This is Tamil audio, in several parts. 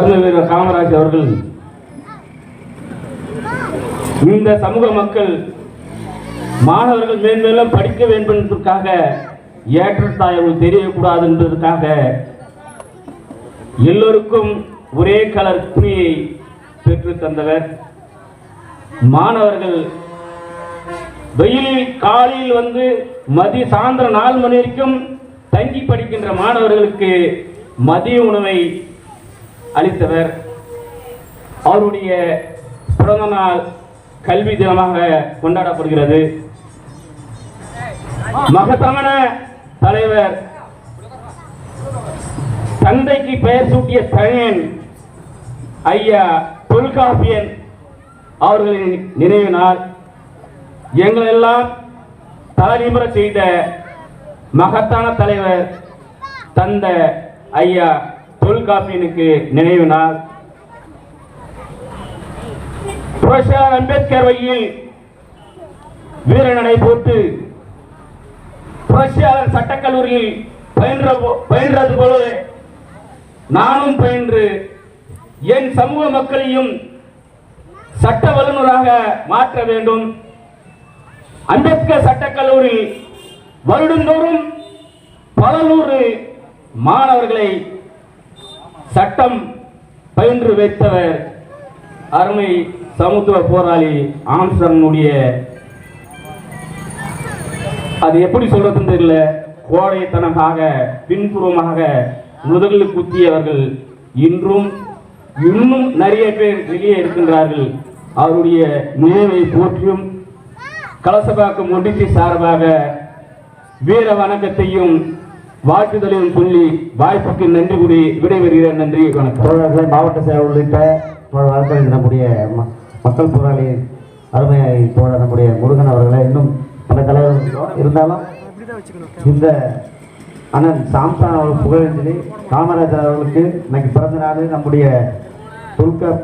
கர்ம வீரர் காமராஜ் அவர்கள். இந்த சமூக மக்கள் மாணவர்கள் மேன்மேலும் படிக்க வேண்டும் என்பதற்காக ஏற்றத்தாழ்வு தெரியக்கூடாது என்பதற்காக எல்லோருக்கும் ஒரே கலர் துணியை பெற்று தந்தவர். மாணவர்கள் வெயிலில் காலையில் வந்து மதிய சாயந்தரம் நாலு மணி வரைக்கும் தங்கி படிக்கின்ற மாணவர்களுக்கு மதிய உணவை அளித்தவர். அவருடைய பிறந்த நாள் கல்வி தினமாக கொண்டாடப்படுகிறது. மகத்தமன தலைவர் தந்தைக்கு பெயர் சூட்டிய தனியன் ஐயா தொல்காப்பியன் அவர்களின் நினைவு நாள். எங்களெல்லாம் தலைநிமிர செய்த மகத்தான தலைவர் தந்த ஐயா தொல்காப்பியனுக்கு நினைவு நாள். புரட்சியாளர் அம்பேத்கர் வையில் வீரநடை போட்டு புரட்சியாளர் சட்டக்கல்லூரியில் பயின்ற போ- பயின்றது போல நானும் பயின்று என் சமூக மக்களையும் சட்ட வல்லுநராக மாற்ற வேண்டும். அம்பேத்கர் சட்டக்கல்லூரி வருடந்தோறும் பல நூறு மாணவர்களை சட்டம் பயின்று வைத்தவர் அருமை சமத்துவ போராளி ஆம்சனுடைய அது எப்படி சொல்றதுன்னு தெரியல. கோடைத்தனமாக பின்புறமாக முதலில் குத்தியவர்கள் இன்றும் இன்னும் நிறைய பேர் வெளியே இருக்கின்றார்கள். அவருடைய நினைவை போற்றியும் கலசபாக்கம் ஒன்றிய சார்பாக வீர வணக்கத்தையும் வாழ்த்துதலில் சொல்லி வாய்ப்புக்கு நன்றி கூறி விடைபெறுகிறேன். நன்றி வணக்கம். தோழர்கள் மாவட்ட செயலர் உள்ளிட்ட வழக்கறிஞர் நம்முடைய ம- மக்கள் போராளி அருமை தோழர் நம்முடைய முருகன் அவர்களை இன்னும் பல தலைவர்கள் இருந்தாலும் இந்த அண்ணன் சாம்சான் அவர்கள் புகழஞ்சலி காமராஜர் அவர்களுக்கு இன்னைக்கு பிறந்த நாள். நம்முடைய துல்கர்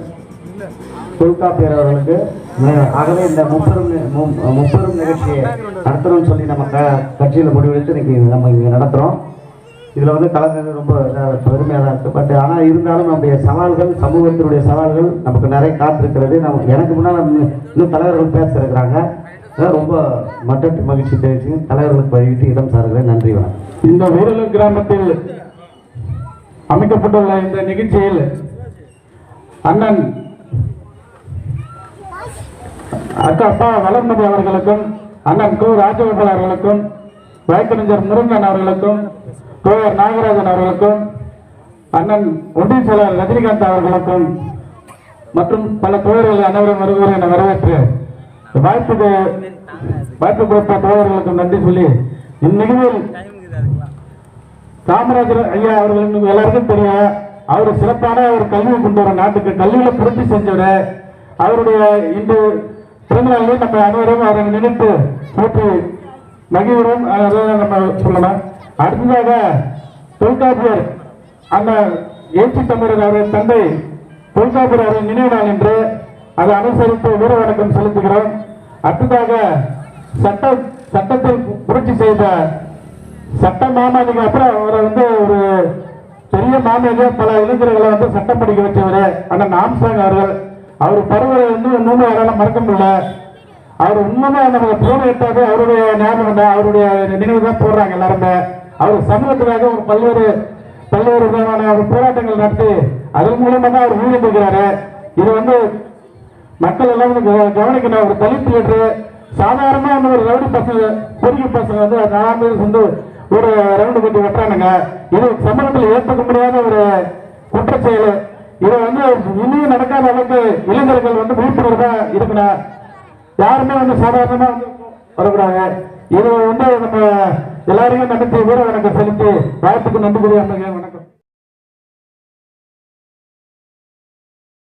தொல்காப்பியர் அவர்களுக்கு ஆகவே இந்த முப்பெரும் முப்பெரும் நிகழ்ச்சியை நடத்தணும்னு சொல்லி நம்ம க கட்சியில் முடிவெடுத்து இன்றைக்கி நம்ம இங்கே நடத்துகிறோம் இதில் வந்து கலந்தது ரொம்ப பெருமையாக தான் இருக்குது பட் ஆனால் இருந்தாலும் நம்முடைய சவால்கள் சமூகத்தினுடைய சவால்கள் நமக்கு நிறைய காத்திருக்கிறது. நம்ம எனக்கு முன்னால் இன்னும் தலைவர்கள் பேசிருக்கிறாங்க ரொம்ப மட்டற்ற மகிழ்ச்சி தெரிவிச்சு தலைவர்களுக்கு வழிவிட்டு இடம் சாருகிறேன். நன்றி வணக்கம். இந்த ஊரலூர் கிராமத்தில் அமைக்கப்பட்டுள்ள இந்த நிகழ்ச்சியில் அண்ணன் அக்கா அப்பா வளர்மதி அவர்களுக்கும் அண்ணன் கோ ராஜகோபால் அவர்களுக்கும் வழக்கறிஞர் முருங்கன் அவர்களுக்கும் தோழர் நாகராஜன் அவர்களுக்கும் அண்ணன் ஒன்றிய செயலர் ரஜினிகாந்த் அவர்களுக்கும் மற்றும் பல தோழர்கள் அனைவரும் வருகிறேன் என வரவேற்று வாய்ப்புக்கு வாய்ப்பு கொடுத்த தோழர்களுக்கும் நன்றி சொல்லி இந்நிகழ்வில் காமராஜர் ஐயா அவர்கள் எல்லாருக்கும் தெரியும் அவர் சிறப்பான ஒரு கல்வியை கொண்டு வர நாட்டுக்கு கல்வியில புரட்சி செஞ்சவர். அவருடைய இன்று பிறந்தநாளில் நம்ம அனைவரும் அவரை நினைத்து போற்றி மகிழ்வுடன் அதை நம்ம சொல்லலாம். அடுத்ததாக தொல்காப்பியர் அந்த ஏற்றி தமிழர் அவரது தந்தை தொல்காப்பியர் அவரின் நினைவு நாள் என்று அதை அனுசரித்து வீர வணக்கம் செலுத்துகிறோம். அடுத்ததாக சட்ட சட்டத்தில் புரட்சி செய்த சட்ட மாமாதிக்கு அப்புறம் அவரை வந்து ஒரு பெரிய மாமனிக பல இளைஞர்களை வந்து சட்டம் படிக்க வச்சவர் அண்ணன் நாம்சாங் அவர்கள். அவர் பருவரை வந்து இன்னுமே யாரால மறக்க முடியல. அவர் உண்மையா நம்ம போன எட்டாவது அவருடைய ஞாபகம் தான் அவருடைய நினைவு தான் போடுறாங்க எல்லாருமே. அவர் சமூகத்துக்காக ஒரு பல்வேறு பல்வேறு விதமான ஒரு போராட்டங்கள் நடத்தி அதன் மூலமா தான் அவர் ஊழியிருக்கிறாரு இது வந்து மக்கள் எல்லாம் கவனிக்கணும். ஒரு தலித் லீடரு சாதாரணமா வந்து ஒரு ரவுடி பசங்க பொறுக்கி பசங்க வந்து நாலாம் பேர் வந்து ஒரு ரவுண்டு கட்டி வெட்டுறானுங்க. இது சமூகத்தில் ஏற்றுக்க முடியாத ஒரு குற்றச்செயல். இது வந்து இனியும் நடக்காத அளவுக்கு இளைஞர்கள் வந்து விழிப்புணர்வா இருக்கணும் யாருமே வந்து சாதாரணமா வந்து வரக்கூடாது. இது வந்து நம்ம எல்லாரையும் நடத்தி வீர வணக்கம் செலுத்தி வாழ்த்துக்கு நன்றி கூறிய வணக்கம்.